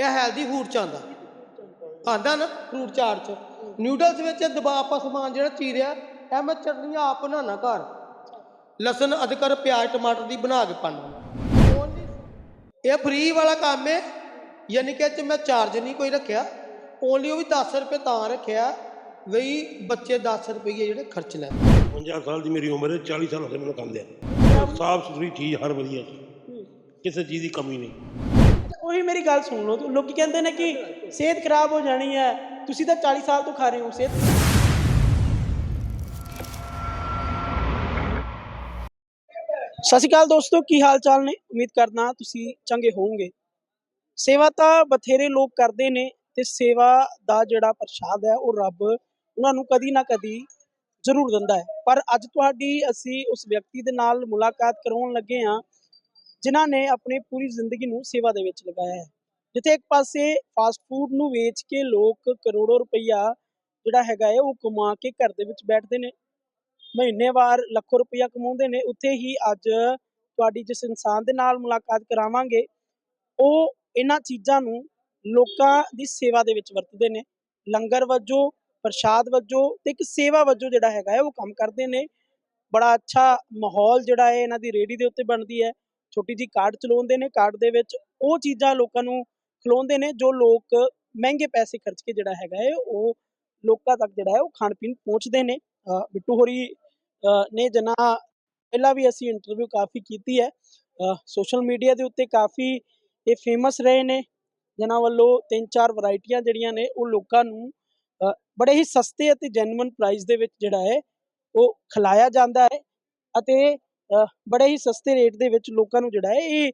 ਇਹ healthy food ਚ ਆਂਦਾ ਆਂਦਾ ਨਾ ਫਰੂਟ ਚਾਟ ਚ। ਨਿਊਡਲਸ ਵਿੱਚ ਦਬਾ ਆਪਾਂ ਸਮਾਨ ਜਿਹੜਾ ਚੀਰਿਆ ਇਹ ਮੈਂ ਚਟਨੀਆਂ ਆਪ ਬਣਾਉਣਾ ਘਰ। ਲਸਣ ਅਦਰਕ ਪਿਆਜ਼ ਟਮਾਟਰ ਦੀ ਬਣਾ ਕੇ ਪਾਣਾ ਇਹ ਫ੍ਰੀ ਵਾਲਾ ਕੰਮ ਹੈ ਯਾਨੀ ਕਿ ਇਹ 'ਚ ਮੈਂ ਚਾਰਜ ਨਹੀਂ ਕੋਈ ਰੱਖਿਆ। ਓਨਲੀ ਉਹ ਵੀ 10 ਰੁਪਏ ਤਾਂ ਰੱਖਿਆ ਵਈ ਬੱਚੇ 10 ਰੁਪਏ ਜਿਹੜੇ ਖਰਚ ਲੈਣ। 50 ਸਾਲ ਦੀ ਮੇਰੀ ਉਮਰ ਹੈ 40 ਸਾਲ ਹੋ ਗਏ ਮੈਨੂੰ ਕੰਮ ਦੇ। ਸਾਫ਼ ਸੁਥਰੀ ਚੀਜ਼ ਹਰ ਵਧੀਆ ਕਿਸੇ ਚੀਜ਼ ਦੀ ਕਮੀ ਨਹੀਂ। ਉਹੀ ਮੇਰੀ ਗੱਲ ਸੁਣ ਲਓ ਲੋਕੀ ਕਹਿੰਦੇ ਨੇ ਕਿ ਸਿਹਤ ਖਰਾਬ ਹੋ ਜਾਣੀ ਹੈ। ਤੁਸੀਂ ਤਾਂ 40 ਸਾਲ ਤੋਂ ਖਾ ਰਹੇ ਹੋ, ਸਿਹਤ ਸਤਿ ਸ਼੍ਰੀ ਅਕਾਲ ਦੋਸਤੋ, ਕੀ ਹਾਲ ਚਾਲ ਨੇ? ਉਮੀਦ ਕਰਦਾ ਤੁਸੀਂ ਚੰਗੇ ਹੋਵੋਗੇ। ਸੇਵਾ ਤਾਂ ਬਥੇਰੇ ਲੋਕ ਕਰਦੇ ਨੇ ਤੇ ਸੇਵਾ ਦਾ ਜਿਹੜਾ ਪ੍ਰਸ਼ਾਦ ਹੈ, ਉਹ ਰੱਬ ਉਹਨਾਂ ਨੂੰ ਕਦੀ ਨਾ ਕਦੀ ਜ਼ਰੂਰ ਦਿੰਦਾ ਹੈ। ਪਰ ਅੱਜ ਤੁਹਾਡੀ ਅਸੀਂ ਉਸ ਵਿਅਕਤੀ ਦੇ ਨਾਲ ਮੁਲਾਕਾਤ ਕਰਾਉਣ ਲੱਗੇ ਹਾਂ। ਜਿਨ੍ਹਾਂ ਨੇ ਆਪਣੀ ਪੂਰੀ ਜ਼ਿੰਦਗੀ ਨੂੰ ਸੇਵਾ ਦੇ ਵਿੱਚ ਲਗਾਇਆ ਹੈ। ਜਿੱਥੇ ਇੱਕ ਪਾਸੇ ਫਾਸਟ ਫੂਡ ਨੂੰ ਵੇਚ ਕੇ ਲੋਕ ਕਰੋੜੋ ਰੁਪਈਆ ਜਿਹੜਾ ਹੈਗਾ ਹੈ, ਉਹ ਕਮਾ ਕੇ ਘਰ ਦੇ ਵਿੱਚ ਬੈਠਦੇ ਨੇ। ਮਹੀਨੇਵਾਰ ਲੱਖੋ ਰੁਪਈਆ ਕਮਾਉਂਦੇ ਨੇ। ਉੱਥੇ ਹੀ ਅੱਜ ਤੁਹਾਡੀ ਜਿਸ ਇਨਸਾਨ ਦੇ ਨਾਲ ਮੁਲਾਕਾਤ ਕਰਾਵਾਂਗੇ, ਉਹ ਇਹਨਾਂ ਚੀਜ਼ਾਂ ਨੂੰ ਲੋਕਾਂ ਦੀ ਸੇਵਾ ਦੇ ਵਿੱਚ ਵਰਤਦੇ ਨੇ। ਲੰਗਰ ਵਜੋਂ, ਪ੍ਰਸ਼ਾਦ ਵਜੋਂ ਤੇ ਇੱਕ ਸੇਵਾ ਵਜੋਂ ਜਿਹੜਾ ਹੈਗਾ ਹੈ, ਉਹ ਕੰਮ ਕਰਦੇ ਨੇ। ਬੜਾ ਅੱਛਾ ਮਾਹੌਲ ਜਿਹੜਾ ਹੈ, ਇਹਨਾਂ ਦੀ ਰੇੜੀ ਦੇ ਉੱਤੇ ਬਣਦੀ ਹੈ। ਛੋਟੀ ਜੀ ਕਾਰਡ ਚਲਾਉਂਦੇ ਨੇ ਕਾਰਡ ਦੇ ਵਿੱਚ ਉਹ ਚੀਜ਼ਾਂ ਲੋਕਾਂ ਨੂੰ ਖਿਲਾਉਂਦੇ ਨੇ, ਜੋ ਲੋਕ ਮਹਿੰਗੇ ਪੈਸੇ ਖਰਚ ਕੇ ਜਿਹੜਾ ਹੈਗਾ ਹੈ ਉਹ ਲੋਕਾਂ ਤੱਕ ਜਿਹੜਾ ਹੈ ਉਹ ਖਾਣ ਪੀਣ ਪਹੁੰਚਦੇ ਨੇ। ਬਿੱਟੂ ਹੋਰੀ ਨੇ ਜਨਾ ਪਹਿਲਾਂ ਵੀ ਅਸੀਂ ਇੰਟਰਵਿਊ ਕਾਫੀ ਕੀਤੀ ਹੈ ਸੋਸ਼ਲ ਮੀਡੀਆ ਦੇ ਉੱਤੇ ਕਾਫੀ ਇਹ ਫੇਮਸ ਰਹੇ ਨੇ, ਜਿਨ੍ਹਾਂ ਵੱਲੋਂ ਤਿੰਨ ਚਾਰ ਵੈਰਾਈਟੀਆਂ ਜਿਹੜੀਆਂ ਨੇ, ਉਹ ਲੋਕਾਂ ਨੂੰ ਬੜੇ ਹੀ ਸਸਤੇ ਅਤੇ ਜੈਨੂਇਨ ਪ੍ਰਾਈਸ ਦੇ ਵਿੱਚ ਜਿਹੜਾ ਹੈ, ਉਹ ਖਿਲਾਇਆ ਜਾਂਦਾ ਹੈ ਅਤੇ ਬੜੇ ਹੀ ਸਸਤੇ ਰੇਟ ਦੇ ਵਿੱਚ ਲੋਕਾਂ ਨੂੰ ਜਿਹੜਾ ਹੈ ਇਹ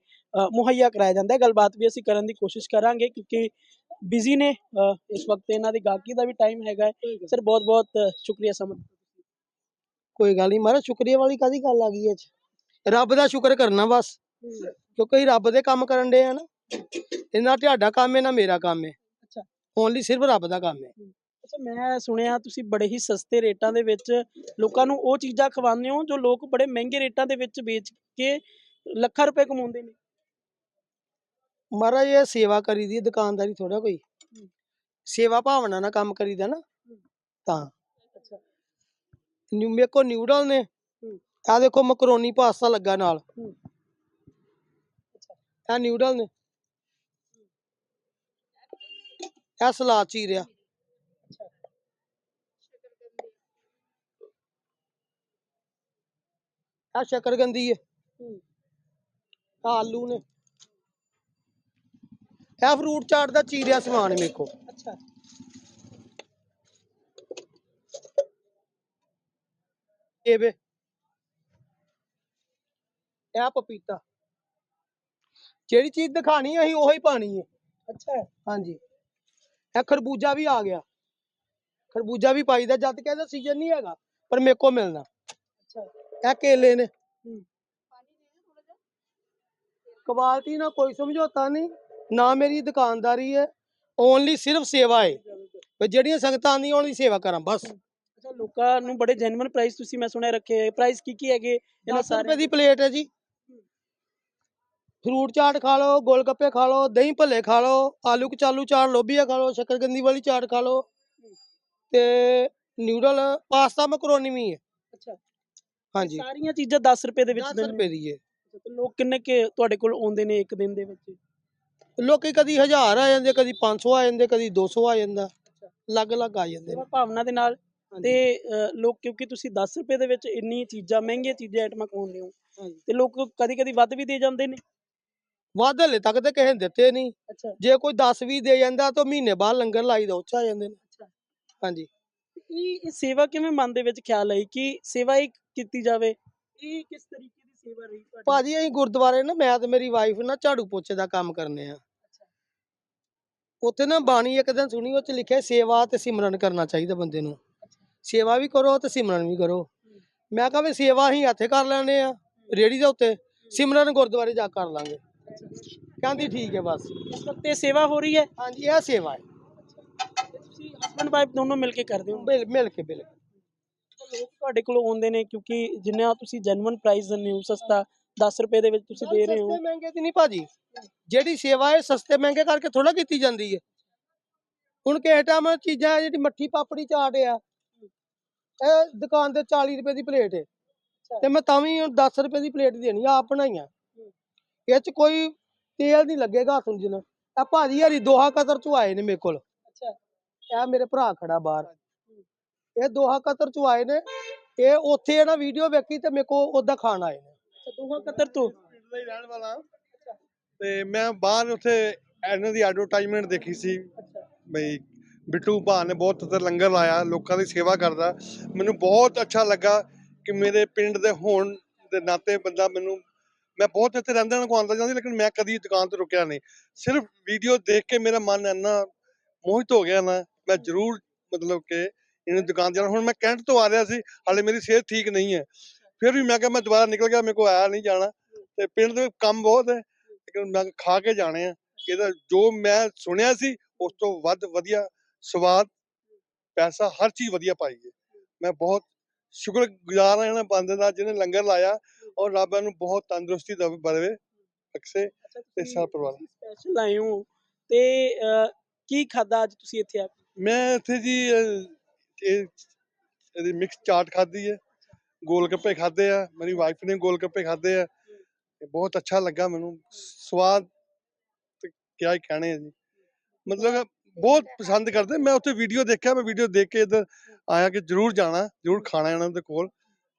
ਮੁਹੱਈਆ ਕਰਾਇਆ ਜਾਂਦਾ ਹੈ। ਗੱਲਬਾਤ ਵੀ ਅਸੀਂ ਕਰਨ ਦੀ ਕੋਸ਼ਿਸ਼ ਕਰਾਂਗੇ ਕਿਉਂਕਿ ਬਿਜ਼ੀ ਨੇ ਇਸ ਵਕਤ ਇਹਨਾਂ ਦੀ ਗਾਹਕੀ ਦਾ ਵੀ ਟਾਈਮ ਹੈਗਾ ਸਰ ਬਹੁਤ ਬਹੁਤ ਸ਼ੁਕਰੀਆ ਸਮਝ ਕੋਈ ਗੱਲ ਨਹੀਂ ਮਹਾਰਾਜ ਸ਼ੁਕਰੀਆ ਵਾਲੀ ਕਾਦੀ ਗੱਲ ਆ ਗਈ ਚ? ਰੱਬ ਦਾ ਸ਼ੁਕਰ ਕਰਨਾ ਬਸ। ਕਿਉਂਕਿ ਰੱਬ ਦੇ ਕੰਮ ਕਰਨ ਦੇ ਆ ਨਾ। ਇਹਨਾਂ ਤੁਹਾਡਾ ਕੰਮ ਹੈ ਨਾ ਮੇਰਾ ਕੰਮ ਹੈ। ਅੱਛਾ। ਓਨਲੀ ਸਿਰਫ ਰੱਬ ਦਾ ਕੰਮ ਹੈ। ਅੱਛਾ ਮੈਂ ਸੁਣਿਆ ਤੁਸੀਂ ਬੜੇ ਹੀ ਸਸਤੇ ਰੇਟਾਂ ਦੇ ਵਿੱਚ ਲੋਕਾਂ ਨੂੰ ਉਹ ਚੀਜ਼ਾਂ ਖਵਾਉਂਦੇ ਹੋ ਜੋ ਲੋਕ ਬੜੇ ਮਹਿੰਗੇ ਰੇਟਾਂ ਦੇ ਵਿੱਚ ਵੇਚ ਕੇ ਲੱਖਾਂ ਰੁਪਏ ਕਮਾਉਂਦੇ ਨੇ? ਮਹਾਰਾਜ ਇਹ ਸੇਵਾ ਕਰੀਦੀ ਹੈ, ਦੁਕਾਨਦਾਰੀ ਥੋੜਾ ਕੋਈ। ਸੇਵਾ ਭਾਵਨਾ ਨਾਲ ਕੰਮ ਕਰੀਦਾ ਨਾ। ਤਾਂ। ਅੱਛਾ। ਨਿਊ ਮੇਰੇ ਕੋ ਨਿਊਡਲ ਨੇ। ਆ ਦੇਖੋ ਮਕਰੋਨੀ ਪਾਸਤਾ ਲੱਗਾ ਨਾਲ। ਇਹ ਨਿਊਡਲ ਨੇ। ਇਹ ਸਲਾਦ ਚੀਰਿਆ ਆ ਸ਼ਕਰਗੰਦੀ ਹੈ। ਆਹ ਆਲੂ ਨੇ। ਇਹ ਫਰੂਟ ਚਾਟ ਦਾ ਚੀਰਿਆ ਸਮਾਨ ਮੇਰੇ ਕੋ ਅੱਛਾ। ਏਵੇ ਇਹ ਪਪੀਤਾ। ਜਿਹੜੀ ਚੀਜ਼ ਦਿਖਾਣੀ ਅਸੀਂ ਉਹੀ ਪਾਣੀ ਹੈ ਅੱਛਾ। ਹਾਂਜੀ। ਇਹ ਖਰਬੂਜਾ ਵੀ ਆ ਗਿਆ। ਖਰਬੂਜਾ ਵੀ ਪਾਈਦਾ ਜਦ ਕਿ ਇਹਦਾ ਸੀਜ਼ਨ ਨਹੀਂ ਹੈਗਾ ਪਰ ਮੇਰੇ ਕੋ ਮਿਲਣਾ। ਅੱਛਾ। ਇਹ ਕੇਲੇ ਨੇ। ਹੂੰ। ਕੁਆਲਿਟੀ ਨਾਲ ਕੋਈ ਸਮਝੌਤਾ ਨਹੀਂ ਨਾ ਮੇਰੀ ਦੁਕਾਨਦਾਰੀ ਹੈ ਓਨਲੀ ਸਿਰਫ ਸੇਵਾ ਹੈ ਵੀ ਜਿਹੜੀਆਂ ਸੰਗਤਾਂ ਆਉਂਦੀਆਂ ਉਹਨਾਂ ਦੀ ਸੇਵਾ ਕਰਾਂ ਬਸ। ਅੱਛਾ ਲੋਕਾਂ ਨੂੰ ਬੜੇ ਜੈਨੂਇਨ ਪ੍ਰਾਈਸ ਤੁਸੀਂ ਮੈਂ ਸੁਣਿਆ ਰੱਖੇ ਪ੍ਰਾਈਸ ਕੀ ਕੀ ਹੈਗੇ? ਇਹਨਾਂ 10 ਰੁਪਏ ਸਾਰੇ ਦੀ ਪਲੇਟ ਹੈ ਜੀ। ਫਰੂਟ ਚਾਟ ਖਾ ਲਓ ਗੋਲ ਗੱਪੇ ਖਾ ਲਓ ਦਹੀਂ ਭੱਲੇ ਖਾ ਲਓ ਆਲੂ ਕਚਾਲੂ ਚਾਟ ਲੋਬੀਆ ਖਾ ਲਓ ਸ਼ੱਕਰਗੰਦੀ ਵਾਲੀ ਚਾਟ ਖਾ ਲਓ। ਤੇ ਨਿਊਡਲ ਪਾਸਤਾ ਮੈਕਰੋਨੀ ਵੀ ਹੈ। ਅੱਛਾ। ਹਾਂਜੀ। ਸਾਰੀਆਂ ਚੀਜ਼ਾਂ 10 ਰੁਪਏ ਦੇ ਵਿੱਚ 10 ਦਿੰਦੇ ਰੁਪਏ ਦੀ ਹੈ। ਤੇ ਲੋਕ ਕਿੰਨੇ ਕੇ ਤੁਹਾਡੇ ਕੋਲ ਆਉਂਦੇ ਨੇ ਇੱਕ ਦਿਨ ਦੇ ਵਿੱਚ? ਲੋਕੀ ਕਦੀ 1000 ਆ ਜਾਂਦੇ ਕਦੀ 500 ਆ ਜਾਂਦੇ ਕਦੀ 200 ਆ ਜਾਂਦਾ। ਅਲੱਗ ਅਲੱਗ ਆ ਜਾਂਦੇ ਨੇ। ਭਾਵਨਾ ਦੇ ਨਾਲ। ਤੇ ਲੋਕ ਕਿਉਂਕਿ ਤੁਸੀਂ 10 ਰੁਪਏ ਦੇ ਵਿੱਚ ਇੰਨੀ ਚੀਜ਼ਾਂ ਮਹਿੰਗੀਆਂ ਚੀਜ਼ਾਂ ਆਈਟਮਾਂ ਕਮਾਉਂਦੇ ਹੋ। ਤੇ ਲੋਕ ਕਦੀ ਕਦੀ ਵੱਧ ਵੀ ਦੇ ਜਾਂਦੇ ਨੇ? ਵੱਧ ਹਲੇ ਤੱਕ ਤੇ ਕਿਸੇ ਨੇ ਦਿੱਤੇ ਨਹੀਂ। ਜੇ ਕੋਈ 10 ਵੀ ਦੇ ਜਾਂਦਾ ਤਾਂ ਮਹੀਨੇ ਬਾਅਦ ਲੰਗਰ ਲਾਈ ਦਾ ਉੱਚ ਆ ਜਾਂਦੇ ਨੇ। ਹਾਂਜੀ। ਇਹ ਸੇਵਾ ਕਿਵੇਂ ਮਨ ਦੇ ਵਿੱਚ ਖਿਆਲ ਆਈ ਕਿ ਸੇਵਾ ਹੀ ਕੀਤੀ ਜਾਵੇ। ਇਹ ਕਿਸ ਤਰੀਕੇ ਦੀ ਸੇਵਾ ਰਹੀ ਤੁਹਾਡੀ? ਭਾਜੀ ਅਸੀਂ ਗੁਰਦੁਆਰੇ ਨਾ ਮੈਂ ਤੇ ਮੇਰੀ ਵਾਈਫ ਨਾ ਝਾੜੂ ਪੋਚੇ ਦਾ ਕੰਮ ਕਰਨੇ ਆ। ਉੱਥੇ ਨਾ ਬਾਣੀ ਇੱਕ ਦਿਨ ਸੁਣੀ ਉਹ ਚ ਲਿਖਿਆ ਸੇਵਾ ਤੇ ਸਿਮਰਨ ਕਰਨਾ ਚਾਹੀਦਾ ਬੰਦੇ ਨੂੰ। ਸੇਵਾ ਵੀ ਕਰੋ ਤੇ ਸਿਮਰਨ ਵੀ ਕਰੋ। ਮੈਂ ਕਿਹਾ ਵੀ ਸੇਵਾ ਅਸੀਂ ਇੱਥੇ ਕਰ ਲੈਣੇ ਆ ਰੇੜੀ ਦੇ ਉੱਤੇ। ਸਿਮਰਨ ਗੁਰਦੁਆਰੇ ਜਾ ਕਰ ਲਾਂਗੇ। ਕਹਿੰਦੀ ਠੀਕ ਹੈ ਬਸ। ਇਹ ਸੇਵਾ ਹੋ ਰਹੀ ਹੈ? ਹਾਂਜੀ ਇਹ ਸੇਵਾ ਹੈ। ਤੇ ਤੁਸੀਂ ਹਸਬੰਡ ਵਾਈਫ ਦੋਨੋਂ ਮਿਲ ਕੇ ਕਰਦੇ ਹੋ? ਮਿਲ ਮਿਲ ਕੇ ਮਿਲ ਕੇ। ਲੋਕ ਤੁਹਾਡੇ ਕੋਲ ਆਉਂਦੇ ਨੇ ਕਿਉਂਕਿ ਜਿੰਨਾ ਤੁਸੀਂ ਜੈਨੂਇਨ ਪ੍ਰਾਈਸ ਦਿੰਦੇ ਹੋ ਸਸਤਾ 10 ਰੁਪਏ ਦੇ ਵਿੱਚ ਤੁਸੀਂ ਦੇ ਰਹੇ ਹੋ। ਸਸਤੇ ਮਹਿੰਗੇ ਦੀ ਨਹੀਂ ਭਾਜੀ। ਜਿਹੜੀ ਸੇਵਾ ਹੈ ਸਸਤੇ ਮਹਿੰਗੇ ਕਰਕੇ ਥੋੜਾ ਕੀਤੀ ਜਾਂਦੀ ਹੈ। ਹੁਣ ਕਿਸੇ ਟਾਈਮ ਚੀਜ਼ਾਂ ਜਿਹੜੀ ਮੱਠੀ ਪਾਪੜੀ ਚਾਟ ਆ ਇਹ ਦੁਕਾਨ ਤੇ 40 ਰੁਪਏ ਦੀ ਪਲੇਟ ਹੈ। ਤੇ ਮੈਂ ਤਾਂ ਵੀ 10 ਰੁਪਏ ਦੀ ਪਲੇਟ ਦੇਣੀ ਆ ਆਪ ਬਣਾਈਆਂ ਇਹ ਚ ਕੋਈ ਤੇਲ ਨਹੀਂ ਲੱਗੇਗਾ ਹੱਥ ਨੂੰ ਜਿੰਨਾ। ਆ ਭਾਜੀ ਹਰੀ ਦੋਹਾ ਕਤਰ ਚ ਆਏ ਨੇ ਮੇਰੇ ਕੋਲ। ਅੱਛਾ। ਇਹ ਮੇਰੇ ਭਰਾ ਖੜਾ ਬਾਹਰ। ਇਹ ਦੋਹਾ ਕਤਰ ਚ ਆਏ ਨੇ। ਇਹ ਉੱਥੇ ਇਹਨਾਂ ਵੀਡੀਓ ਵੇਖੀ ਤੇ ਮੇਰੇ ਕੋਲ ਉਹਦਾ ਖਾਣ ਆਏ ਨੇ। ਦੋਹਾ ਕਤਰ ਤੋਂ? ਦਾ ਹੀ ਰਹਿਣ ਵਾਲਾ। ਹਾਂ। ਤੇ ਮੈਂ ਬਾਹਰ ਉੱਥੇ ਇਹਨਾਂ ਦੀ ਐਡਵਰਟਾਈਜ਼ਮੈਂਟ ਦੇਖੀ ਸੀ। ਬਈ ਬਿੱਟੂ ਭਾ ਨੇ ਬਹੁਤ ਤਰ ਲੰਗਰ ਲਾਇਆ ਲੋਕਾਂ ਦੀ ਸੇਵਾ ਕਰਦਾ। ਮੈਨੂੰ ਬਹੁਤ ਅੱਛਾ ਲੱਗਾ ਕਿ ਮੇਰੇ ਪਿੰਡ ਦੇ ਹੋਣ ਦੇ ਨਾਤੇ ਬੰਦਾ ਮੈਨੂੰ ਮੈਂ ਬਹੁਤ ਇੱਥੇ ਰਹਿੰਦਾ ਨੂੰ ਆਉਂਦਾ ਜਾਂਦੀ ਲੇਕਿਨ ਮੈਂ ਕਦੀ ਦੁਕਾਨ ਤੇ ਰੁਕਿਆ ਨਹੀਂ। ਸਿਰਫ ਵੀਡੀਓ ਦੇਖ ਕੇ ਮੇਰਾ ਮਨ ਇੰਨਾ ਮੋਹਿਤ ਹੋ ਗਿਆ ਨਾ ਮੈਂ ਜ਼ਰੂਰ ਮਤਲਬ ਕਿ ਇਹਨੇ ਦੁਕਾਨ ਜਾਣਾ। ਹੁਣ ਮੈਂ ਕੈਂਟ ਤੋਂ ਆ ਰਿਹਾ ਸੀ ਹਾਲੇ ਮੇਰੀ ਸਿਹਤ ਠੀਕ ਨਹੀਂ ਹੈ। ਫਿਰ ਵੀ ਮੈਂ ਕਿਹਾ ਮੈਂ ਦੁਬਾਰਾ ਨਿਕਲ ਗਿਆ ਮੇਰੇ ਕੋਲ ਆਇਆ ਨਹੀਂ ਜਾਣਾ। ਤੇ ਪਿੰਡ ਦੇ ਕੰਮ ਬਹੁਤ ਹੈ ਲੇਕਿਨ ਮੈਂ ਖਾ ਕੇ ਜਾਣੇ ਆ। ਇਹਦਾ ਜੋ ਮੈਂ ਸੁਣਿਆ ਸੀ ਉਸ ਤੋਂ ਵੱਧ ਵਧੀਆ ਸਵਾਦ ਪੈਸਾ ਹਰ ਚੀਜ਼ ਵਧੀਆ ਪਾਈ ਹੈ। ਮੈਂ ਬਹੁਤ ਸ਼ੁਕਰਗੁਜ਼ਾਰ ਹਾਂ ਇਹਨਾਂ ਬੰਦੇ ਦਾ ਜਿਹਨੇ ਲੰਗਰ ਲਾਇਆ ਔਰ ਰੱਬ ਇਹਨੂੰ ਬਹੁਤ ਤੰਦਰੁਸਤੀ ਦੇਵੇ ਬਰਵੇ ਅਕਸੇ ਤੇ ਸਾਰਾ ਪਰਿਵਾਰ। ਸਪੈਸ਼ਲ ਆਏ ਹੋ ਤੇ ਕੀ ਖਾਦਾ ਅੱਜ ਤੁਸੀਂ ਇੱਥੇ ਆ ਕੇ? ਮੈਂ ਇੱਥੇ ਜੀ ਇਹ ਇਹਦੀ ਮਿਕਸ ਚਾਟ ਖਾਧੀ ਹੈ ਗੋਲ ਗੱਪੇ ਖਾਦੇ ਆ ਮੇਰੀ ਵਾਈਫ ਨੇ ਗੋਲ ਗੱਪੇ ਖਾਦੇ ਆ ਤੇ ਬਹੁਤ ਅੱਛਾ ਲੱਗਾ ਮੈਨੂੰ ਸਵਾਦ ਤੇ ਕਿਆ ਹੀ ਕਹਿਣੇ ਆ ਜੀ। ਮਤਲਬ ਬਹੁਤ ਪਸੰਦ ਕਰਦੇ ਮੈਂ ਉੱਥੇ ਵੀਡੀਓ ਦੇਖਿਆ ਮੈਂ ਵੀਡੀਓ ਦੇਖ ਕੇ ਇੱਧਰ ਆਇਆ ਕਿ ਜ਼ਰੂਰ ਜਾਣਾ ਜ਼ਰੂਰ ਖਾਣਾ ਇਹਨਾਂ ਦੇ ਕੋਲ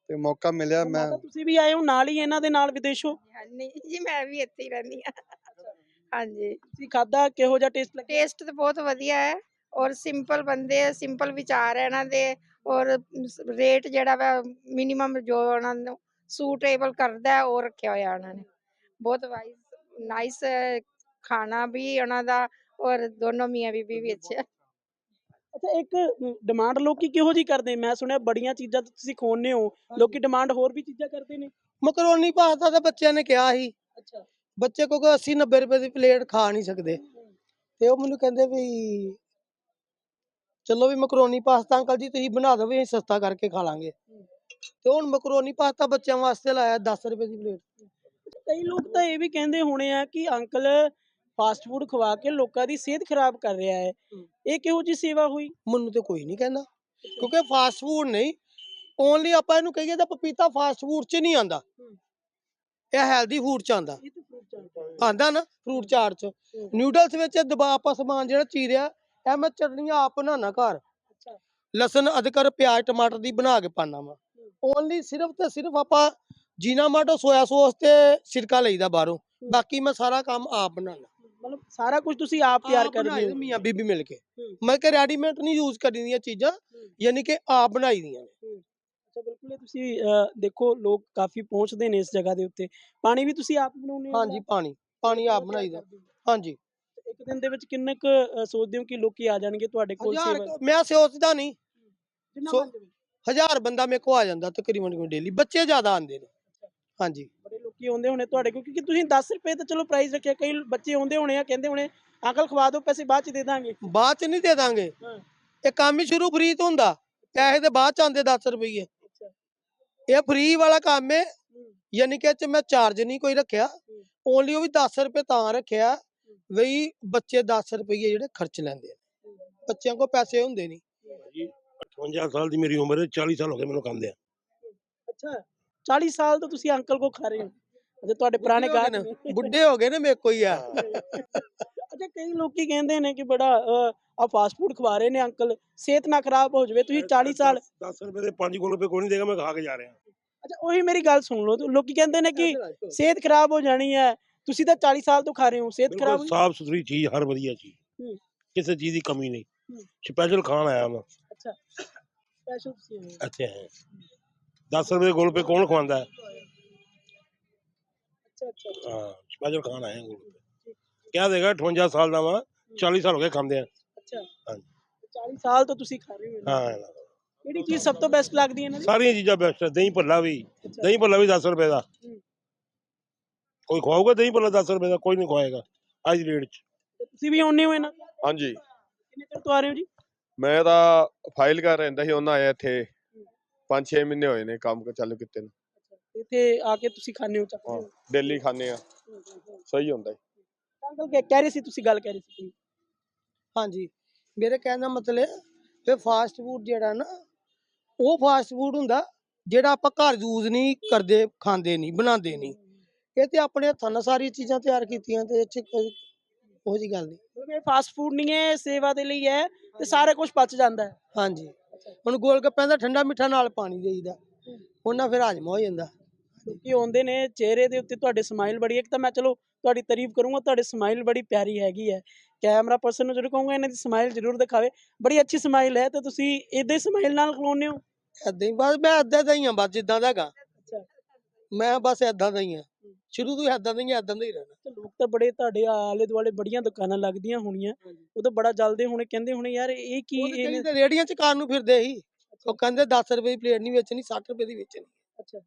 ਤੇ ਮੌਕਾ ਮਿਲਿਆ ਮੈਂ ਤੁਸੀਂ ਵੀ ਆਏ ਹੋ ਨਾਲ ਹੀ ਇਹਨਾਂ ਦੇ ਨਾਲ ਵਿਦੇਸ਼ੋਂ? ਹਾਂ, ਨਹੀਂ ਜੀ ਮੈਂ ਵੀ ਇੱਥੇ ਹੀ ਰਹਿੰਦੀ ਹਾਂ। ਹਾਂਜੀ। ਤੁਸੀਂ ਖਾਦਾ ਕਿਹੋ ਜਿਹਾ ਟੇਸਟ ਲੱਗਿਆ? ਟੇਸਟ ਤਾਂ ਬਹੁਤ ਵਧੀਆ ਹੈ। ਔਰ ਸਿੰਪਲ ਬੰਦੇ ਆ ਸਿੰਪਲ ਵਿਚਾਰ ਹੈ ਇਹਨਾਂ ਦੇ ਔਰ ਰੇਟ ਜਿਹੜਾ ਵਾ ਮਿਨੀਮਮ ਜੋ ਉਹਨਾਂ ਨੂੰ ਸੂਟੇਬਲ ਕਰਦਾ ਹੈ, ਉਹ ਰੱਖਿਆ ਹੋਇਆ ਉਹਨਾਂ ਨੇ। ਬਹੁਤ ਵਾਈਸ ਨਾਈਸ ਖਾਣਾ ਵੀ ਉਹਨਾਂ ਦਾ ਔਰ ਦੋਨੋਂ ਮੀਆਂ ਬੀਬੀ ਵੀ ਅੱਛੇ। ਅੱਛਾ ਇੱਕ ਡਿਮਾਂਡ ਲੋਕੀ ਕਿਹੋ ਜੀ ਕਰਦੇ? ਮੈਂ ਸੁਣਿਆ ਬੜੀਆਂ ਚੀਜ਼ਾਂ ਤੁਸੀਂ ਖੋਨੇ ਹੋ। ਲੋਕੀ ਡਿਮਾਂਡ ਹੋਰ ਵੀ ਚੀਜ਼ਾਂ ਕਰਦੇ ਨੇ। ਮਕਰੋਨੀ ਪਾਸਤਾ ਤਾਂ ਬੱਚਿਆਂ ਨੇ ਕਿਹਾ ਸੀ। ਅੱਛਾ। ਬੱਚੇ ਕਿਉਂਕਿ 80 90 ਰੁਪਏ ਦੀ ਪਲੇਟ ਖਾ ਨਹੀਂ ਸਕਦੇ। ਤੇ ਉਹ ਮੈਨੂੰ ਕਹਿੰਦੇ ਵੀ ਚਲੋ ਵੀ ਮਕਰੋਨੀ ਪਾਸਤਾ ਅੰਕਲ ਜੀ ਤੁਸੀਂ ਬਣਾ ਦਿਓ ਵੀ ਅਸੀਂ ਸਸਤਾ ਕਰਕੇ ਖਾ ਲਾਂਗੇ। ਤੇ ਹੁਣ ਮਕਰੋਨੀ ਪਾਸਤਾ ਬੱਚਿਆਂ ਵਾਸਤੇ ਲਾਇਆ 10 ਰੁਪਏ ਦੀ ਪਲੇਟ। ਕਈ ਲੋਕ ਤਾਂ ਇਹ ਵੀ ਕਹਿੰਦੇ ਹੋਣੇ ਆ ਕਿ ਅੰਕਲ ਫਾਸਟ ਫੂਡ ਖਵਾ ਕੇ ਲੋਕਾਂ ਦੀ ਸਿਹਤ ਖਰਾਬ ਕਰ ਰਿਹਾ ਹੈ। ਇਹ ਕਿਹੋ ਜੀ ਸੇਵਾ ਹੋਈ? ਮੈਨੂੰ ਤੇ ਕੋਈ ਨਹੀਂ ਕਹਿੰਦਾ। ਕਿਉਂਕਿ ਫਾਸਟ ਫੂਡ ਨਹੀਂ ਓਨਲੀ ਆਪਾਂ ਇਹਨੂੰ ਕਹੀਏ ਤਾਂ ਪਪੀਤਾ ਫਾਸਟ ਫੂਡ 'ਚ ਨਹੀਂ ਆਂਦਾ ਇਹ ਹੈਲਦੀ ਫੂਡ 'ਚ ਆਂਦਾ। ਆਂਦਾ ਨਾ ਫਰੂਟ ਚਾਟ 'ਚ। ਨਿਊਡਲਸ ਵਿੱਚ ਦਬਾ ਆਪਾਂ ਸਮਾਨ ਜਿਹੜਾ ਚੀਰਿਆ ਮੈਂ ਚਟਨੀਆਂ ਆਪ ਬਣਾਉਣਾ ਘਰ। ਲਸਣ ਅਦਰਕ ਪਿਆਜ਼ ਟਮਾਟਰ ਦੀ ਬਣਾ ਕੇ ਪਾਣਾ ਵਾ। ਓਨਲੀ ਸਿਰਫ ਤੇ ਸਿਰਫ ਆਪਾਂ ਜੀਨਾ ਮਾਟੋ ਸੋਇਆ ਸੌਸ ਤੇ ਸਿਰਕਾ ਲਈਦਾ ਬਾਹਰੋਂ। ਬਾਕੀ ਮੈਂ ਸਾਰਾ ਕੰਮ ਆਪ ਬਣਾਉਣਾ ਮਤਲਬ ਸਾਰਾ ਕੁਝ ਤੁਸੀਂ ਆਪ ਤਿਆਰ ਕਰਦੇ ਹੋ। ਮੀਆਂ ਬੀਬੀ ਮਿਲ ਕੇ। ਮੈਂ ਕਿ ਰੈਡੀਮੇਡ ਨਹੀਂ ਯੂਜ਼ ਕਰੀ ਦੀਆਂ ਚੀਜ਼ਾਂ ਯਾਨੀ ਕਿ ਆਪ ਬਣਾਈ ਦੀਆਂ ਨੇ। ਅੱਛਾ ਬਿਲਕੁਲ ਤੁਸੀਂ ਦੇਖੋ ਲੋਕ ਕਾਫੀ ਪਹੁੰਚਦੇ ਨੇ ਇਸ ਜਗ੍ਹਾ ਦੇ ਉੱਤੇ। ਪਾਣੀ ਵੀ ਤੁਸੀਂ ਆਪ ਬਣਾਉਂਦੇ ਹੋ ਹਾਂਜੀ ਪਾਣੀ। ਪਾਣੀ ਆਪ ਬਣਾਈਦਾ ਹਾਂਜੀ। ਇੱਕ ਦਿਨ ਦੇ ਵਿੱਚ ਕਿੰਨੇ ਕੁ ਸੋਚਦੇ ਹੋ ਕਿ ਲੋਕੀ ਆ ਜਾਣਗੇ ਤੁਹਾਡੇ ਕੋਲ ਹਜ਼ਾਰ ਸੇਵਾ? ਕੁ- ਮੈਂ ਸੋਚਦਾ ਨਹੀਂ। ਜਿੰਨਾ ਸੋ-। ਹਜ਼ਾਰ ਬੰਦਾ ਮੇਰੇ ਕੋ ਆ ਜਾਂਦਾ ਤਕਰੀਬਨ ਡੇਲੀ ਬੱਚੇ ਜ਼ਿਆਦਾ ਆਉਂਦੇ ਨੇ। ਹਾਂਜੀ। ਬੜੇ ਲੋਕੀ ਆਉਂਦੇ ਹੋਣੇ ਤੁਹਾਡੇ ਕੋਲ ਕਿਉਂਕਿ ਤੁਸੀਂ 10 ਰੁਪਏ ਤਾਂ ਚਲੋ ਪ੍ਰਾਈਸ ਰੱਖਿਆ ਕਈ ਬੱਚੇ ਆਉਂਦੇ ਹੋਣੇ ਆ ਕਹਿੰਦੇ ਹੋਣੇ ਅੰਕਲ ਖਵਾ ਦਿਓ ਪੈਸੇ ਬਾਅਦ ਚ ਦੇ ਦਾਂਗੇ। ਬਾਅਦ ਚ ਨਹੀਂ ਦੇ ਦਾਂਗੇ। ਹਾਂ। ਇਹ ਕੰਮ ਹੀ ਸ਼ੁਰੂ ਫ੍ਰੀ ਤੋਂ ਹੁੰਦਾ। ਪੈਸੇ ਤੇ ਬਾਅਦ ਚ ਆਉਂਦੇ 10 ਰੁਪਏ ਅੱਛਾ। ਇਹ ਫ੍ਰੀ ਵਾਲਾ ਕੰਮ ਹੈ। ਯਾਨੀ ਕਿ ਇਹ ਚ ਮੈਂ ਚਾਰਜ ਨਹੀਂ ਕੋਈ ਰੱਖਿਆ। ਓਨਲੀ ਉਹ ਵੀ 10 ਰੁਪਏ ਤਾਂ ਰੱਖਿਆ। ਵੀ ਬੱਚੇ 10 ਰੁਪਏ ਜਿਹੜੇ ਖਰਚ ਲੈਂਦੇ ਆ। ਬੱਚਿਆਂ ਕੋਲ ਪੈਸੇ ਹੁੰਦੇ ਨਹੀਂ ਜੀ 58 ਸਾਲ ਦੀ ਮੇਰੀ ਉਮਰ ਹੈ 40 ਸਾਲ ਹੋ ਗਏ ਮੈਨੂੰ ਖਾਂਦੇ ਆ। ਅੱਛਾ 40 ਸਾਲ ਤੋਂ ਤੁਸੀਂ ਅੰਕਲ ਕੋ ਖਾ ਰਹੇ ਹੋ? ਅਜੇ ਤੁਹਾਡੇ ਪੁਰਾਣੇ ਗਾਹਕ ਨੇ। ਬੁੱਢੇ ਹੋ ਗਏ ਨੇ ਮੇਰੇ ਕੋਈ ਆ। ਅੱਛਾ ਕਈ ਲੋਕੀ ਕਹਿੰਦੇ ਨੇ ਕਿ ਬੜਾ ਆ ਫਾਸਟ ਫੂਡ ਖਵਾ ਰਹੇ ਨੇ ਅੰਕਲ। ਸਿਹਤ ਨਾ ਖਰਾਬ ਹੋ ਜਾਵੇ ਤੁਸੀਂ 40 ਸਾਲ 10 ਰੁਪਏ ਦੇ 5 ਗੋਲ ਰੁਪਏ ਕੋਈ ਨਹੀਂ ਦੇਗਾ ਮੈਂ ਖਾ ਕੇ ਜਾ ਰਿਹਾ। ਅੱਛਾ ਉਹੀ ਮੇਰੀ ਗੱਲ ਸੁਣ ਲਓ। ਤੇ ਲੋਕੀ ਕਹਿੰਦੇ ਨੇ ਕਿ ਸਿਹਤ ਖਰਾਬ ਹੋ ਜਾਣੀ ਹੈ। ਤੁਸੀਂ ਤਾਂ 40 ਸਾਲ ਤੋਂ ਖਾ ਰਹੇ ਹੋ ਸਿਹਤ ਖਰਾਬ ਬਿਲਕੁਲ ਸਾਫ਼ ਸੁਥਰੀ ਚੀਜ਼ ਹਰ ਵਧੀਆ ਚੀਜ਼। ਹੂੰ। ਕਿਸੇ ਚੀਜ਼ ਦੀ ਕਮੀ ਨਹੀਂ। ਸਪੈਸ਼ਲ ਖਾਣ ਆਇਆ ਮੈਂ। ਅੱਛਾ। ਸਪੈਸ਼ਲ ਤੁਸੀਂ ਆਏ ਹੋ। ਇੱਥੇ ਆਇਆ। 10 ਰੁਪਏ ਦੇ ਗੋਲ ਰੁਪਏ ਕੌਣ ਖਵਾਉਂਦਾ ਹੈ? ਅੱਛਾ ਅੱਛਾ ਅੱਛਾ। ਹਾਂ ਸਪੈਸ਼ਲ ਖਾਣ ਆਇਆ ਗੋਲ ਰੁਪਏ ਕਿਆ ਦੇਗਾ 58 ਸਾਲ ਦਾ ਵਾ 40 ਸਾਲ ਹੋ ਗਏ ਖਾਂਦੇ ਆ। ਅੱਛਾ। ਹਾਂਜੀ। 40 ਸਾਲ ਤੋਂ ਤੁਸੀਂ ਖਾ ਰਹੇ ਹੋ ਹਾਂ ਕਿਹੜੀ ਚੀਜ਼ ਸਭ ਤੋਂ ਬੈਸਟ ਲੱਗਦੀ ਹੈ ਇਹਨਾਂ ਦੀ? ਸਾਰੀਆਂ ਚੀਜ਼ਾਂ ਬੈਸਟ ਹੈ। ਦਹੀਂ ਭੱਲਾ ਵੀ। ਦਹੀਂ ਭੱਲਾ ਵੀ 10 ਰੁਪਏ ਦਾ। ਹੂੰ। ਕੋਈ ਖਵਾਊਗਾ? ਦਹੀਂ ਭੱਲਾ 10 ਰੁਪਏ ਦਾ ਕੋਈ ਨਹੀਂ ਖਵਾਏਗਾ। ਅੱਜ ਦੀ ਰੇਟ 'ਚ। ਤੇ ਤੁਸੀਂ ਵੀ ਆਉਂਦੇ ਹੋ ਇਹਨਾਂ ਹਾਂਜੀ। ਕਿੰਨੇ ਚਿਰ ਤੋਂ ਆ ਰਹੇ ਹੋ ਜੀ? ਮੈਂ ਤਾਂ ਫਾਈਲ ਕਰ ਰਹਿੰਦਾ ਸੀ ਉਹਨਾਂ ਆਇਆ ਇੱਥੇ। 5-6 ਮਹੀਨੇ ਹੋਏ ਨੇ ਕੰਮ ਚਾਲੂ ਕੀਤੇ ਨੂੰ। ਇੱਥੇ ਆ ਕੇ ਤੁਸੀਂ ਖਾਣੇ ਹੋ ਚੱਕਦੇ ਹਾਂ? ਹੋ ਡੇਲੀ ਖਾਂਦੇ ਆ। ਸਹੀ ਹੁੰਦਾ ਜੀ। ਅੰਕਲ ਕਹਿ- ਕਹਿ ਰਹੇ ਸੀ ਤੁਸੀਂ ਗੱਲ ਕਹਿ ਰਹੇ ਸੀ। ਹਾਂਜੀ। ਮੇਰੇ ਕਹਿਣ ਦਾ ਮਤਲਬ ਹੈ ਕਿ ਫਾਸਟ ਫੂਡ ਜਿਹੜਾ ਨਾ ਉਹ ਫਾਸਟ ਫੂਡ ਹੁੰਦਾ ਜਿਹੜਾ ਆਪਾਂ ਘਰ ਯੂਜ਼ ਨਹੀਂ ਕਰਦੇ ਖਾਂਦੇ ਨਹੀਂ ਬਣਾਉਂਦੇ ਨਹੀਂ। ਇਹ ਤੇ ਆਪਣੇ ਹੱਥਾਂ ਨਾਲ ਸਾਰੀਆਂ ਚੀਜ਼ਾਂ ਤਿਆਰ ਕੀਤੀਆਂ ਤੇ ਇਹ 'ਚ ਕੋਈ ਉਹ ਜੀ ਗੱਲ ਨਹੀਂ। ਮਤਲਬ ਇਹ ਫਾਸਟ ਫੂਡ ਨਹੀਂ ਹੈ ਸੇਵਾ ਦੇ ਲਈ ਹੈ ਤੇ ਸਾਰਾ ਕੁਝ ਪਚ ਜਾਂਦਾ ਹੈ। ਹਾਂਜੀ। ਹੁਣ ਗੋਲ ਗੱਪਿਆਂ ਦਾ ਠੰਡਾ ਮਿੱਠਾ ਨਾਲ ਪਾਣੀ ਦੇਈਦਾ। ਉਹਨਾਂ ਫਿਰ ਹਾਜ਼ਮਾ ਹੋ ਜਾਂਦਾ। ਲੋਕੀ ਆਉਂਦੇ ਨੇ ਚਿਹਰੇ ਦੇ ਉੱਤੇ ਤੁਹਾਡੇ ਸਮਾਈਲ ਬੜੀ ਇੱਕ ਤਾਂ ਮੈਂ ਚਲੋ ਤੁਹਾਡੀ ਤਾਰੀਫ ਕਰੂੰਗਾ ਤੁਹਾਡੀ ਸਮਾਈਲ ਬੜੀ ਪਿਆਰੀ ਹੈਗੀ ਹੈ। ਕੈਮਰਾ ਪਰਸਨ ਨੂੰ ਜ਼ਰੂਰ ਕਹੂੰਗਾ ਇਹਨਾਂ ਦੀ ਸਮਾਈਲ ਜ਼ਰੂਰ ਦਿਖਾਵੇ। ਬੜੀ ਅੱਛੀ ਸਮਾਈਲ ਹੈ ਤੇ ਤੁਸੀਂ ਇਦਾਂ ਸਮਾਈਲ ਨਾਲ ਖਲੋਨੇ ਹੋ? ਏਦਾਂ ਹੀ ਬਸ ਮੈਂ ਏਦਾਂ ਦਾ ਹੀ ਹਾਂ ਬਸ ਜਿੱਦਾਂ ਦਾ ਹੈਗਾ। ਮੈਂ ਬਸ ਏਦਾਂ ਦਾ ਹੀ ਹਾਂ। ਸ਼ੁਰੂ ਤੋਂ ਹੀ ਏਦਾਂ ਦਾ ਹੀ ਹਾਂ, ਏਦਾਂ ਦਾ ਹੀ ਰਹਿਣਾ। ਤੇ ਲੋਕ ਤਾਂ ਬੜੇ ਤੁਹਾਡੇ ਆਲੇ ਦੁਆਲੇ ਬੜੀਆਂ ਦੁਕਾਨਾਂ ਲੱਗਦੀਆਂ ਹੋਣੀਆਂ। ਉਹ ਤਾਂ ਬੜਾ ਜਲਦੇ ਹੋਣੇ ਕਹਿੰਦੇ ਹੋਣੇ ਯਾਰ ਇਹ ਕੀ ਉਹ ਇਹ ਤਾਂ ਰੇੜੀਆਂ ਚ ਕਾਰ ਨੂੰ ਫਿਰਦੇ ਸੀ। ਉਹ ਕਹਿੰਦੇ 10 ਰੁਪਏ ਦੀ ਪਲੇਟ ਨਹੀਂ ਵੇਚਣੀ 60 ਰੁਪਏ ਦੀ ਵੇਚਣੀ। ਅੱਛਾ।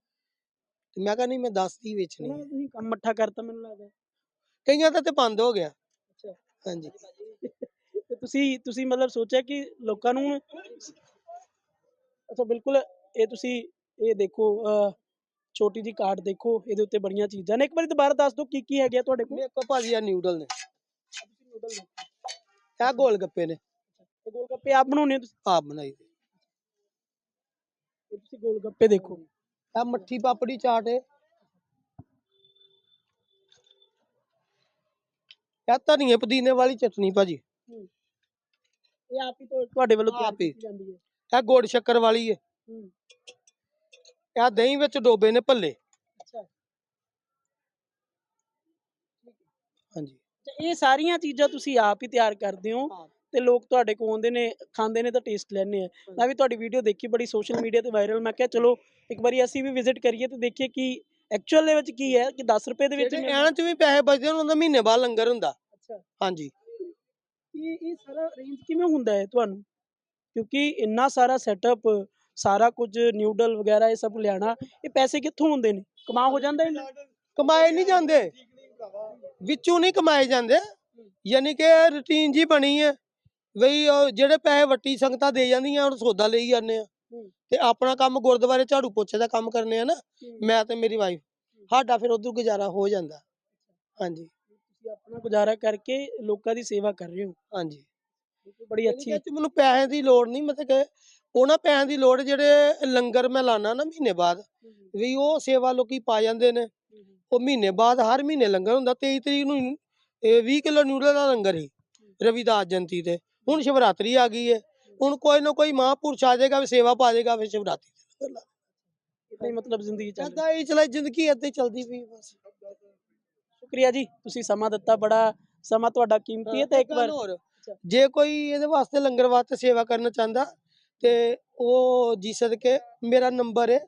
ਤੇ ਮੈਂ ਕਹਿੰਦਾ ਨਹੀਂ ਮੈਂ 10 ਦੀ ਵੇਚਣੀ। ਨੇ ਤੁਸੀਂ ਕੰਮ ਮੱਠਾ ਕਰਤਾ ਮੈਨੂੰ ਲੱਗਦਾ। ਕਈਆਂ ਦਾ ਤੇ ਬੰਦ ਹੋ ਗਿਆ। ਅੱਛਾ। ਹਾਂਜੀ। ਤੇ ਤੁਸੀਂ ਤੁਸੀਂ ਮਤਲਬ ਸੋਚਿਆ ਕਿ ਲੋਕਾਂ ਨੂੰ ਅੱਛਾ ਬਿਲਕੁਲ ਇਹ ਤੁਸੀਂ ਇਹ ਦੇਖੋ ਛੋਟੀ ਜੀ ਕਾਰਡ ਦੇਖੋ ਇਹਦੇ ਉੱਤੇ ਬੜੀਆਂ ਚੀਜ਼ਾਂ ਨੇ। ਇੱਕ ਵਾਰੀ ਦੁਬਾਰਾ ਦੱਸ ਦਿਓ ਕੀ ਕੀ ਹੈਗਾ ਤੁਹਾਡੇ ਕੋਲ? ਮੇਰੇ ਕੋਲ ਭਾਜੀ ਆ ਨਿਊਡਲ ਨੇ। ਤੁਸੀਂ noodle ਦੇਖੋ। ਇਹ ਗੋਲ ਗੱਪੇ ਨੇ। ਤੇ ਗੋਲ ਗੱਪੇ ਆਪ ਬਣਾਉਣੇ ਤੁਸੀਂ? ਆਪ ਬਣਾਈ ਦੇ। ਇਹ ਤੁਸੀਂ ਗੋਲ ਗੱਪੇ ਦੇਖੋ। ਇਹ ਮੱਠੀ ਪਾਪੜੀ ਚਾਟ ਹੈ ਇਹ ਧਨੀਏ ਪੁਦੀਨੇ ਵਾਲੀ ਚਟਨੀ ਭਾਜੀ। ਇਹ ਆਪ ਹੀ ਤੋਂ ਤੁਹਾਡੇ ਵੱਲੋਂ ਤਿਆਰ ਆਪ ਹੀ। ਕੀਤੀ ਜਾਂਦੀ ਹੈ। ਇਹ ਗੁੜ ਸ਼ੱਕਰ ਵਾਲੀ ਹੈ ਹੂੰ। ਇਹ ਦਹੀਂ ਵਿੱਚ ਡੋਬੇ ਨੇ ਭੱਲੇ। ਅੱਛਾ। ਹਾਂਜੀ। ਤੇ ਇਹ ਸਾਰੀਆਂ ਚੀਜ਼ਾਂ ਤੁਸੀਂ ਆਪ ਹੀ ਤਿਆਰ ਕਰਦੇ ਹੋ। ਤੇ ਲੋਕ ਤੁਹਾਡੇ ਕੋਲ ਆਉਂਦੇ ਨੇ ਖਾਂਦੇ ਨੇ ਤਾਂ ਟੇਸਟ ਲੈਣੇ ਆ। ਮੈਂ ਵੀ ਤੁਹਾਡੀ ਵੀਡੀਓ ਦੇਖੀ ਬੜੀ ਸੋਸ਼ਲ ਮੀਡੀਆ ਤੇ ਵਾਇਰਲ ਮੈਂ ਕਿਹਾ ਚਲੋ ਇੱਕ ਵਾਰੀ ਅਸੀਂ ਵੀ ਵਿਜ਼ਿਟ ਕਰੀਏ ਤੇ ਦੇਖੀਏ ਕਿ ਐਕਚੁਅਲ ਦੇ ਵਿੱਚ ਕੀ ਹੈ ਕਿ 10 ਰੁਪਏ ਦੇ ਵਿੱਚ ਇਹਨਾਂ ਚ ਵੀ ਪੈਸੇ ਬਚਦੇ ਉਹਨਾਂ ਦਾ ਮਹੀਨੇ ਬਾਅਦ ਲੰਗਰ ਹੁੰਦਾ। ਅੱਛਾ। ਹਾਂਜੀ। ਇਹ ਇਹ ਸਾਰਾ ਅਰੇਂਜ ਕਿਵੇਂ ਹੁੰਦਾ ਹੈ ਤੁਹਾਨੂੰ? ਕਿਉਂਕਿ ਇੰਨਾ ਸਾਰਾ ਸੈਟਅਪ ਸਾਰਾ ਕੁਝ ਨਿਊਡਲ ਵਗੈਰਾ ਇਹ ਸਭ ਲਿਆਣਾ। ਇਹ ਪੈਸੇ ਕਿੱਥੋਂ ਹੁੰਦੇ ਨੇ? ਕਮਾ ਹੋ ਜਾਂਦਾ ਇਹਨਾਂ ਕਮਾਏ ਨਹੀਂ ਜਾਂਦੇ। ਵਿੱਚੋਂ ਨਹੀਂ ਕਮਾਏ ਜਾਂਦੇ। ਯਾਨੀ ਕਿ ਰੁਟੀਨ ਜੀ ਬਣੀ ਹੈ। ਵਈ ਜਿਹੜੇ ਪੈਸੇ ਵੱਟੀ ਸੰਗਤਾਂ ਦੇ ਜਾਂਦੀਆਂ ਉਹ ਸੌਦਾ ਲਈ ਜਾਂਦੇ ਆ। ਤੇ ਆਪਣਾ ਕੰਮ ਗੁਰਦੁਆਰੇ ਝਾੜੂ ਪੋਚੇ ਦਾ ਕੰਮ ਕਰਨੇ ਆ ਨਾ ਮੈਂ ਤੇ ਮੇਰੀ ਵਾਈਫ ਸਾਡਾ ਫਿਰ ਉਧਰ ਗੁਜ਼ਾਰਾ ਹੋ ਜਾਂਦਾ। ਹਾਂਜੀ। ਤੁਸੀਂ ਆਪਣਾ ਗੁਜ਼ਾਰਾ ਕਰਕੇ ਲੋਕਾਂ ਦੀ ਸੇਵਾ ਕਰ ਰਹੇ ਹੋ। ਹਾਂਜੀ। ਬੜੀ ਅੱਛੀ ਮੈਨੂੰ ਪੈਸੇ ਦੀ ਲੋੜ ਨਹੀਂ। ਮਤਲਬ ਕਿ ਉਹਨਾਂ ਪੈਸਿਆਂ ਦੀ ਲੋੜ ਜਿਹੜੇ ਲੰਗਰ ਮੈਂ ਲਾਣਾ ਨਾ ਮਹੀਨੇ ਬਾਅਦ ਵੀ ਉਹ ਸੇਵਾ ਲੋਕੀ ਪਾ ਜਾਂਦੇ ਨੇ। ਉਹ ਮਹੀਨੇ ਬਾਅਦ ਹਰ ਮਹੀਨੇ ਲੰਗਰ ਹੁੰਦਾ 23 ਤਰੀਕ ਨੂੰ ਇਹ 20 ਕਿਲੋ ਨਿਊਡਲ ਦਾ ਲੰਗਰ ਹੀ। ਰਵਿਦਾਸ ਜਯੰਤੀ ਤੇ। ਹੁਣ ਸ਼ਿਵਰਾਤਰੀ ਆ ਗਈ ਹੈ। ਹੁਣ ਕੋਈ ਨਾ ਕੋਈ ਮਹਾਂਪੁਰਸ਼ ਆ ਜਾਏਗਾ ਵੀ ਸੇਵਾ ਪਾ ਜਾਏਗਾ ਫਿਰ ਸ਼ਿਵਰਾਤਰੀ ਤੇ ਲੰਗਰ ਲਾ ਇਦਾਂ ਹੀ ਮਤਲਬ ਜ਼ਿੰਦਗੀ ਚੱਲ ਰਹੀ ਏਦਾਂ ਹੀ ਚਲਾਈ ਜ਼ਿੰਦਗੀ ਏਦਾਂ ਹੀ ਚੱਲਦੀ ਪਈ ਬਸ। ਸ਼ੁਕਰੀਆ ਜੀ ਤੁਸੀਂ ਸਮਾਂ ਦਿੱਤਾ ਬੜਾ ਸਮਾਂ ਤੁਹਾਡਾ ਕੀਮਤੀ ਹੈ ਤੇ ਇੱਕ ਵਾਰ ਜੇ ਕੋਈ ਇਹਦੇ ਵਾਸਤੇ ਲੰਗਰ ਵਾਸਤੇ ਸੇਵਾ ਕਰਨਾ ਚਾਹੁੰਦਾ ਤੇ ਉਹ ਜੀ ਸਦਕੇ ਮੇਰਾ ਨੰਬਰ ਹੈ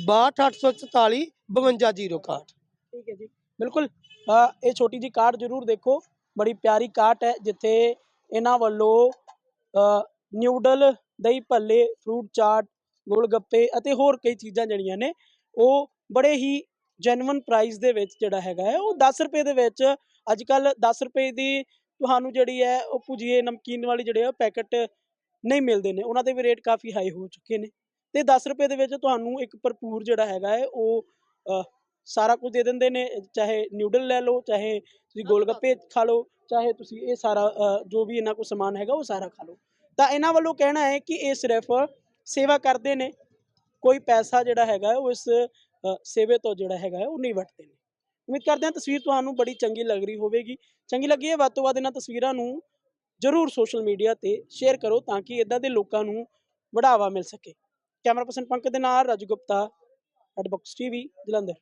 62844 52061 ਠੀਕ ਹੈ ਜੀ। ਬਿਲਕੁਲ ਇਹ ਛੋਟੀ ਜੀ ਕਾਰਟ ਜ਼ਰੂਰ ਦੇਖੋ। ਬੜੀ ਪਿਆਰੀ ਕਾਰਟ ਹੈ ਜਿੱਥੇ ਇਹਨਾਂ ਵੱਲੋਂ ਨਿਊਡਲ, ਦਹੀਂ ਭੱਲੇ, ਫਰੂਟ ਚਾਟ ਗੋਲ ਗੱਪੇ ਅਤੇ ਹੋਰ ਕਈ ਚੀਜ਼ਾਂ ਜਿਹੜੀਆਂ ਨੇ, ਉਹ ਬੜੇ ਹੀ ਜੈਨੂਇਨ ਪ੍ਰਾਈਸ ਦੇ ਵਿੱਚ ਜਿਹੜਾ ਹੈਗਾ ਹੈ, ਉਹ 10 ਰੁਪਏ ਦੇ ਵਿੱਚ ਅੱਜ ਕੱਲ 10 ਰੁਪਏ ਦੀ ਤੁਹਾਨੂੰ ਜਿਹੜੀ ਹੈ, ਉਹ ਭੁਜੀਏ ਨਮਕੀਨ ਵਾਲੀ ਜਿਹੜੇ ਆ ਪੈਕਟ ਨਹੀਂ ਮਿਲਦੇ ਨੇ ਉਹਨਾਂ ਦੇ ਵੀ ਰੇਟ ਕਾਫੀ ਹਾਈ ਹੋ ਚੁੱਕੇ ਨੇ। ਤੇ 10 ਰੁਪਏ ਦੇ ਵਿੱਚ ਤੁਹਾਨੂੰ ਇੱਕ ਭਰਪੂਰ ਜਿਹੜਾ ਹੈਗਾ ਹੈ ਉਹ ਸਾਰਾ ਕੁਝ ਦੇ ਦਿੰਦੇ ਨੇ ਚਾਹੇ ਨਿਊਡਲ ਲੈ ਲਓ ਚਾਹੇ ਤੁਸੀਂ ਗੋਲ ਗੱਪੇ ਖਾ ਲਓ ਚਾਹੇ ਤੁਸੀਂ ਇਹ ਸਾਰਾ ਜੋ ਵੀ ਇਹਨਾਂ ਕੋਲ ਸਮਾਨ ਹੈਗਾ ਉਹ ਸਾਰਾ ਖਾ ਲਓ। ਤਾਂ ਇਹਨਾਂ ਵੱਲੋਂ ਕਹਿਣਾ ਹੈ ਕਿ ਇਹ ਸਿਰਫ ਸੇਵਾ ਕਰਦੇ ਨੇ ਕੋਈ ਪੈਸਾ ਜਿਹੜਾ ਹੈਗਾ ਉਹ ਇਸ ਸੇਵੇ ਤੋਂ ਜਿਹੜਾ ਹੈਗਾ ਉਹ ਨਹੀਂ ਵਟਦੇ ਨੇ। ਉਮੀਦ ਕਰਦੇ ਹਾਂ ਤਸਵੀਰ ਤੁਹਾਨੂੰ ਬੜੀ ਚੰਗੀ ਲੱਗ ਰਹੀ ਹੋਵੇਗੀ। ਚੰਗੀ ਲੱਗੀ ਹੈ ਵੱਧ ਤੋਂ ਵੱਧ ਇਹਨਾਂ ਤਸਵੀਰਾਂ ਨੂੰ ਜ਼ਰੂਰ ਸੋਸ਼ਲ ਮੀਡੀਆ ਤੇ ਸ਼ੇਅਰ ਕਰੋ ਤਾਂ ਕਿ ਇਦਾਂ ਦੇ ਲੋਕਾਂ ਨੂੰ ਵਧਾਵਾ ਮਿਲ ਸਕੇ। ਕੈਮਰਾ ਪਰਸਨ ਪੰਕਜ ਦੇ ਨਾਲ, ਰਾਜੂ ਗੁਪਤਾ ਐਡਬੌਕਸ ਟੀਵੀ ਜਲੰਧਰ।